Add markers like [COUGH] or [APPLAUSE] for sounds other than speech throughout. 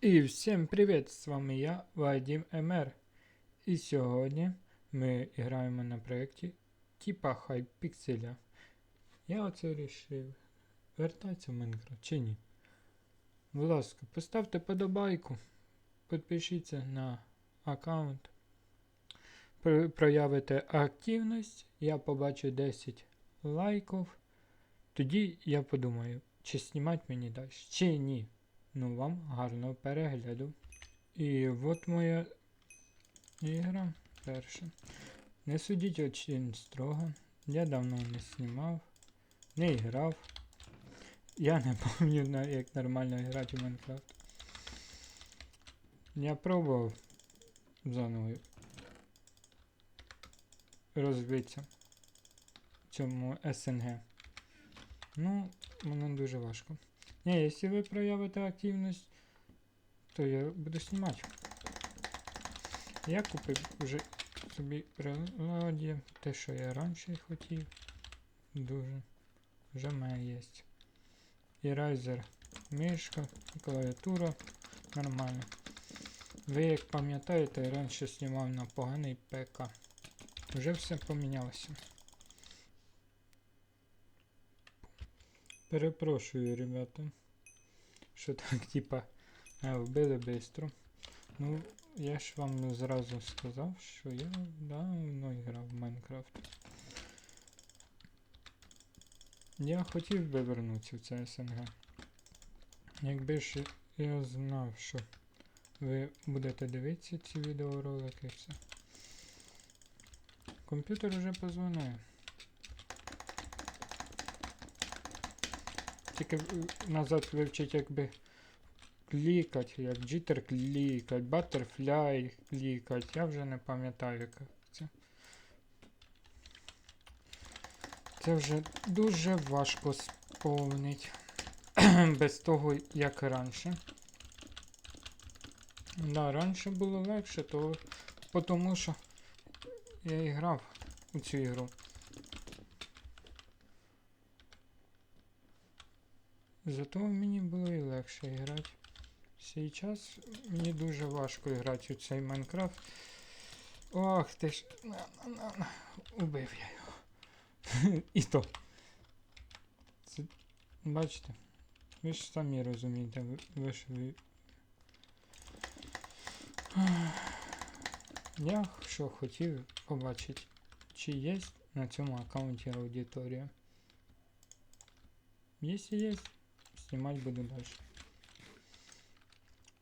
І всім привіт! З вами я, Вадим МР. І сьогодні ми граємо на проєкті типа Hypixel. Я оце вирішив вертатися в Майнкрафт чи ні. Будь ласка, поставте подобайку, підпишіться на аккаунт, проявите активність, я побачу 10 лайків. Тоді я подумаю, чи знімати мені далі, чи ні. Ну, вам гарного перегляду. І от моя ігра перша. Не судіть очень строго. Я давно не знімав, не грав. Я не пам'ятаю, як нормально грати в Майнкрафт. Я пробував заново розвитися в цьому СНГ. Ну, воно дуже важко. Ні, якщо ви проявите активність, то я буду знімати. Я купив вже собі приладдя, те, що я раніше хотів. Дуже. Вже в мене є. І райзер, мишка, клавіатура. Нормально. Ви як пам'ятаєте, я раніше знімав на поганий ПК. Вже все помінялося. Перепрошую, ребята. Що так, типа, вбили бистро. Ну, я ж вам зразу сказав, що я давно грав в Майнкрафт. Я хотів би вернутися в це СНГ. Якби ж я знав, що ви будете дивитися ці відеоролики, все. Комп'ютер вже позвонив. Тільки назад вивчить якби клікать, як джитер клікать, баттерфляй клікать. Я вже не пам'ятаю, як це. Це вже дуже важко сповнить. [CLEARS THROAT] Без того, як раніше. Да, раніше було легше, то тому що я і грав у цю ігру. Зато мені було і легше грати. Сейчас мені дуже важко грати у цей Майнкрафт. Ох ти ж. Убив я його. [LAUGHS] І то. Це, бачите? Ви ж самі розумієте, ви, ви ж ви. Я що хотів побачити, чи є на цьому аккаунті аудиторія. Якщо є, знімати буду далі.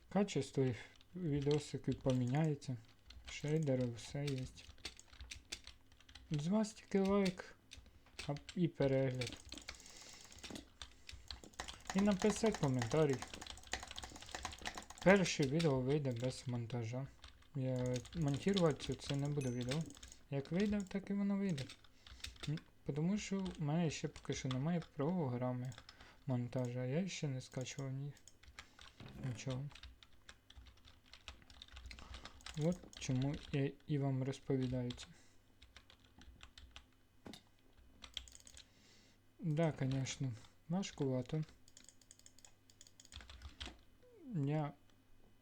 Качество їх відосиків поміняється. Шейдери, все є. З вас тільки лайк і перегляд. І написати коментарі. Перше відео вийде без монтажа. Я монтувати це не буде відео. Як вийде, так і воно вийде. Тому що в мене ще поки що немає програми монтажа. Я ще не скачував ні. Нічого. От чому я і вам розповідаю це. Да, конечно, важкувато. Я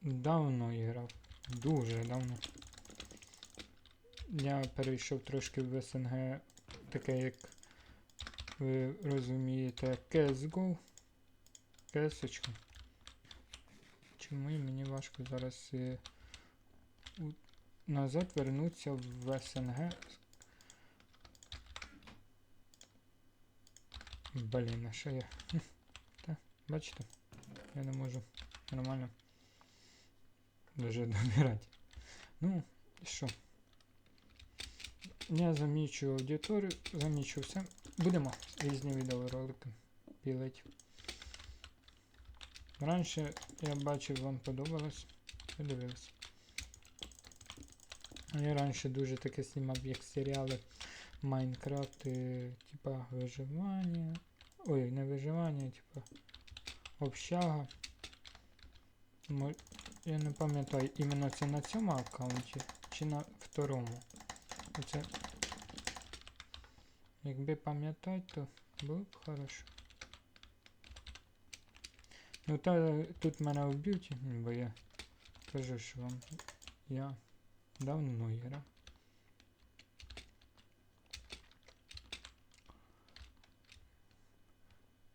давно грав. Дуже давно. Я перейшов трошки в СНГ, таке як ви розумієте, CSGO. Кесочка. Чому мені важко зараз е, назад вернуться в СНГ. Блін, а що я? [LAUGHS] Та, бачите? Я не можу нормально дуже добирати. Ну, що? Я замічу аудиторію, замічу все. Будемо різні відеоролики пілити. Раніше я бачив, вам подобалось. Подивилися. Я раніше дуже таке знімав, як серіали Майнкрафт, е, типа виживання. Ой, не виживання, типа общага. Я не пам'ятаю, іменно це на цьому аккаунті чи на второму. Оце. Якби пам'ятати, то було б хорошо. Ну та тут мене вб'ють, бо я кажу, що вам я давно грав.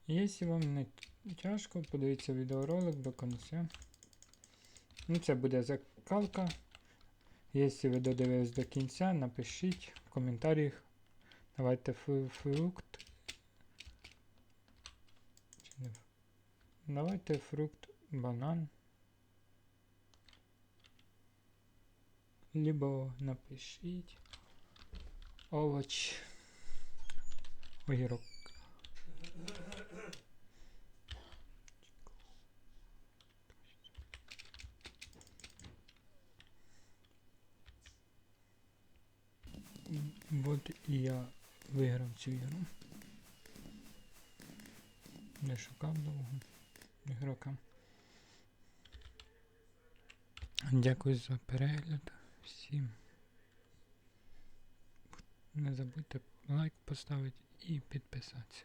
Якщо вам не тяжко, подивіться відеоролик до кінця. Ну, це буде закалка. Якщо ви додивились до кінця, напишіть в коментарях. Давайте фу- фрукт. Чи не ф- Давайте фрукт, банан. Либо напишіть овоч. Огірок. Вот і я виграв цю ігру. Не шукав довго ігрока. Дякую за перегляд. Всім. Не забудьте лайк поставити і підписатися.